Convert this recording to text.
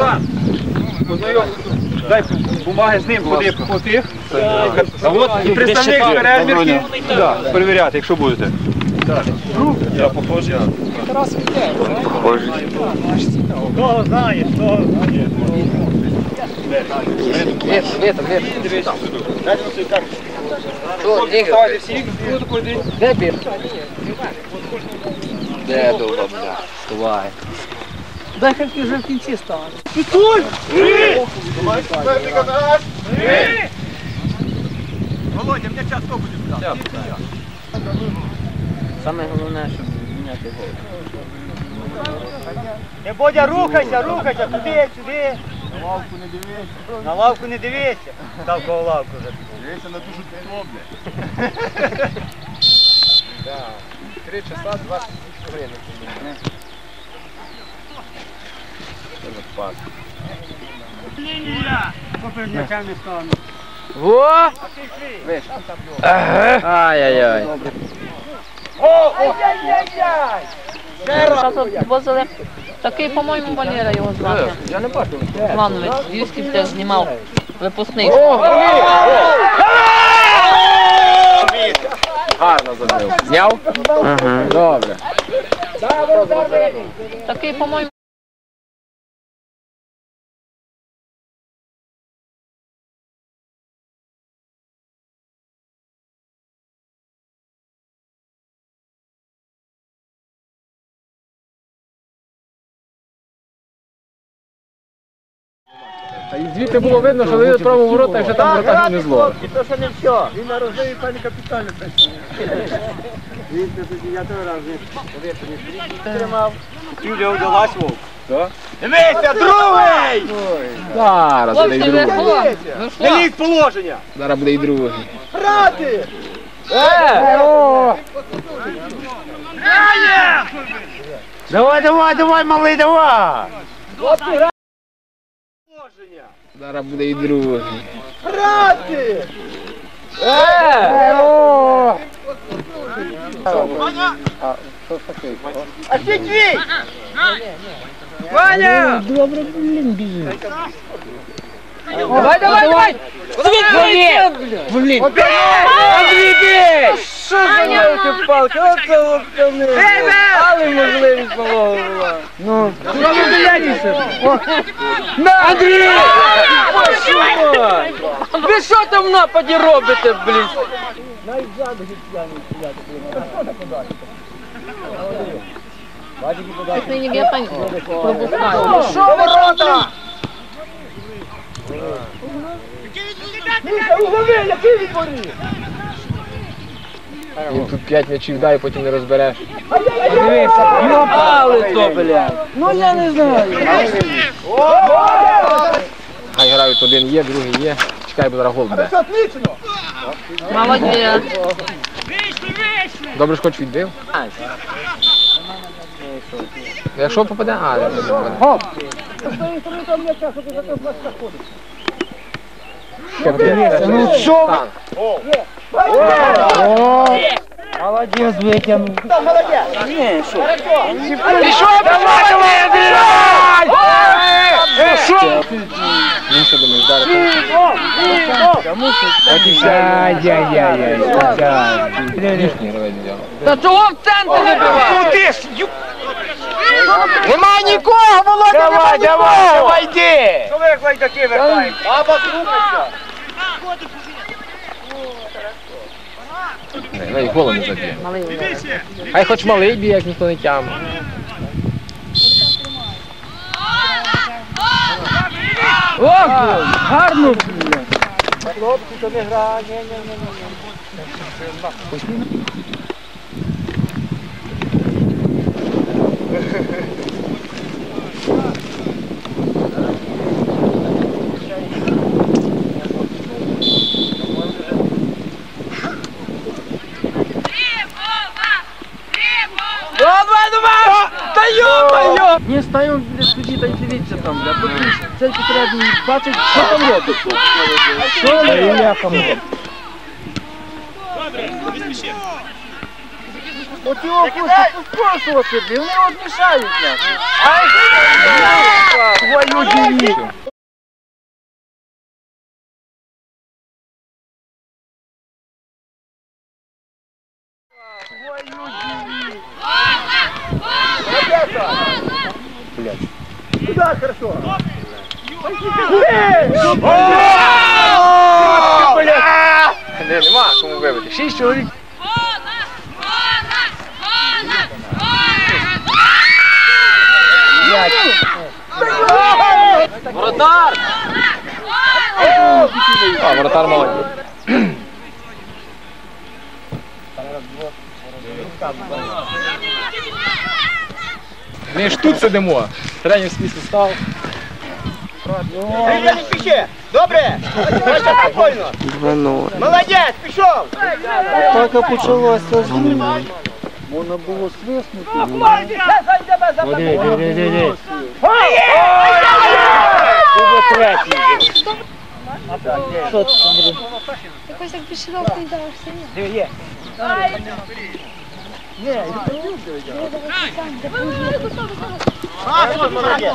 Руслан, дай бумаги з ним, ходи по тих. А от і представник перевірки, перевіряти, якщо будете. Я похожий. Вітер, вітер. Що, Ігор? Ставайте всі, хто такий день? Де бір? Де довго, бля? Дай хай вже в кінці стане. Володя, мені час хто буде? Саме головне, щоб міняти голову. Не Бодя, рухайся, рухайся, туди, сюди. На лавку не дивися. На лавку не дивися. Став коло лавку вже. Дивися на душу підлобне. Три часа 20 хвилин. Стану. Во! Ай-яй-яй. Возили. Такий, по-моєму, Валера його звати. Я не бачу. Іванович, Львівський теж знімав випускний. Гарно забив. Зняв? Добре. Такий, по-моєму, і звідти було видно, що вони право ворота вже там ворота не зло. То, що не все. Він на розовій пані капітально працює. Він тоді, я той раз не тримав. Юля вдалась вовк. Дивися, другий! Зараз буде і другий. лізь положення! Зараз буде і другий. Грати! Давай, давай, давай, малий, давай! Положення! Зараз буде і другий. Грати! А ти твій! Ваня! Давай, давай, давай! Блін! Андрій, бій! Що за великі палки? Оце лоптани! Але можливість половила. Ну, куди ви глядіться? Андрій! Ви що там в нападі робите, блін? Як нині в'ятань пропускає. Що ворота? Углови, який відборі? Він тут п'ять м'ячів дає, потім не розбереш. Дивися, Але то, блядь. Ну я не знаю. Хай грають один є, другий є. Чекай, бо зараз гол буде. Молодець. Добре ж хоч відбив. Якщо попаде, а, не попаде. Ну що? Молодець витягнув. Молодець! Ні, що? Пішов, давай, давай, Андрій! Що? Ну що думаєш, зараз? Ай-яй-яй-яй. Ні, давай не Та чого в центр не биває? ти ж! Нема нікого, Володя, давай, давай, давай, йди! Що ви як лайдаки вертаєте? Баба, слухайся! Не, навіть голо не заб'є. Малий. Хай хоч малий б'є, як ніхто не тягне. О, гарно. Хлопці, то не гра, ні, йо-моє! Ні, стаю біля судді та й дивіться там, бля. Потім цей потрібний бачить, що там робить. Що не я там робить? Оті опусти, поспрошувати собі, вони от мішають нас. Твою діві. Куда хорошо? Не, нема кому вибити. Шість чоловік. Воротар! А, воротар молодець. Ми ж тут сидимо. Тренерський состав. Ілля, не спіши! Добре! Бачиш, спокійно! Молодець, пішов! Атака почалася з ними. Можна було свиснути. Якось так пішов, не дався. Ні. А, молодець!